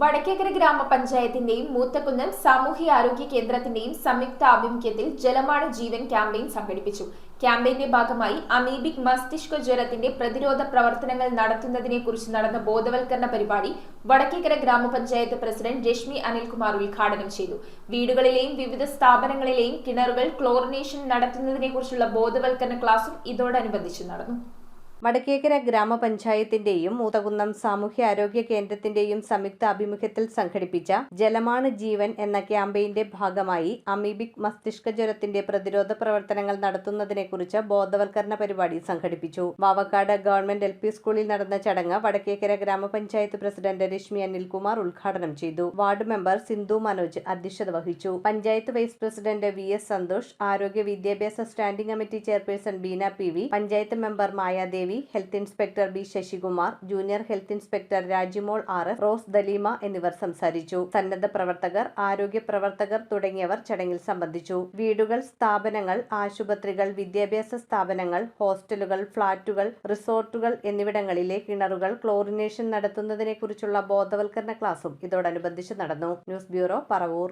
വടക്കേക്കര ഗ്രാമപഞ്ചായത്തിന്റെയും മൂത്തക്കുന്നം സാമൂഹ്യ ആരോഗ്യ കേന്ദ്രത്തിന്റെയും സംയുക്ത ആഭിമുഖ്യത്തിൽ ജലമാണ് ജീവൻ ക്യാമ്പയിൻ സംഘടിപ്പിച്ചു. ക്യാമ്പയിന്റെ ഭാഗമായി അമീബിക് മസ്തിഷ്ക ജ്വരത്തിന്റെ പ്രതിരോധ പ്രവർത്തനങ്ങൾ നടത്തുന്നതിനെക്കുറിച്ച് നടന്ന ബോധവൽക്കരണ പരിപാടി വടക്കേക്കര ഗ്രാമപഞ്ചായത്ത് പ്രസിഡന്റ് രശ്മി അനിൽകുമാർ ഉദ്ഘാടനം ചെയ്തു. വീടുകളിലെയും വിവിധ സ്ഥാപനങ്ങളിലെയും കിണറുകൾ ക്ലോറിനേഷൻ നടത്തുന്നതിനെക്കുറിച്ചുള്ള ബോധവൽക്കരണ ക്ലാസും ഇതോടനുബന്ധിച്ച് നടന്നു. വടക്കേക്കര ഗ്രാമപഞ്ചായത്തിന്റെയും മൂതകുന്നം സാമൂഹ്യാരോഗ്യ കേന്ദ്രത്തിന്റെയും സംയുക്ത ആഭിമുഖ്യത്തിൽ സംഘടിപ്പിച്ച ജലമാണ് ജീവൻ എന്ന ക്യാമ്പയിന്റെ ഭാഗമായി അമീബിക് മസ്തിഷ്ക ജ്വരത്തിന്റെ പ്രതിരോധ പ്രവർത്തനങ്ങൾ നടത്തുന്നതിനെക്കുറിച്ച് ബോധവൽക്കരണ പരിപാടി സംഘടിപ്പിച്ചു. വാവക്കാട് ഗവൺമെന്റ് എൽ സ്കൂളിൽ നടന്ന ചടങ്ങ് വടക്കേക്കര ഗ്രാമപഞ്ചായത്ത് പ്രസിഡന്റ് രശ്മി അനിൽകുമാർ ഉദ്ഘാടനം ചെയ്തു. വാർഡ് മെമ്പർ സിന്ധു മനോജ് അധ്യക്ഷത വഹിച്ചു. Panchayat vice president V S Santhosh ആരോഗ്യ വിദ്യാഭ്യാസ standing committee chairperson Beena P V panchayat member Mayadevi health inspector B Sasikumar junior health inspector Rajimol R F Rose Daleema എന്നിവർ സംസാരിച്ചു. സന്നദ്ധ പ്രവർത്തകർ ആരോഗ്യ പ്രവർത്തകർ തുടങ്ങിയവർ ചടങ്ങിൽ സംബന്ധിച്ചു. വീടുകൾ സ്ഥാപനങ്ങൾ ആശുപത്രികൾ വിദ്യാഭ്യാസ സ്ഥാപനങ്ങൾ ഹോസ്റ്റലുകൾ ഫ്ളാറ്റുകൾ റിസോർട്ടുകൾ എന്നിവിടങ്ങളിലെ കിണറുകൾ ക്ലോറിനേഷൻ നടത്തുന്നതിനെക്കുറിച്ചുള്ള ബോധവൽക്കരണ ക്ലാസും ഇതോടനുബന്ധിച്ച് നടന്നു. News bureau Paravur.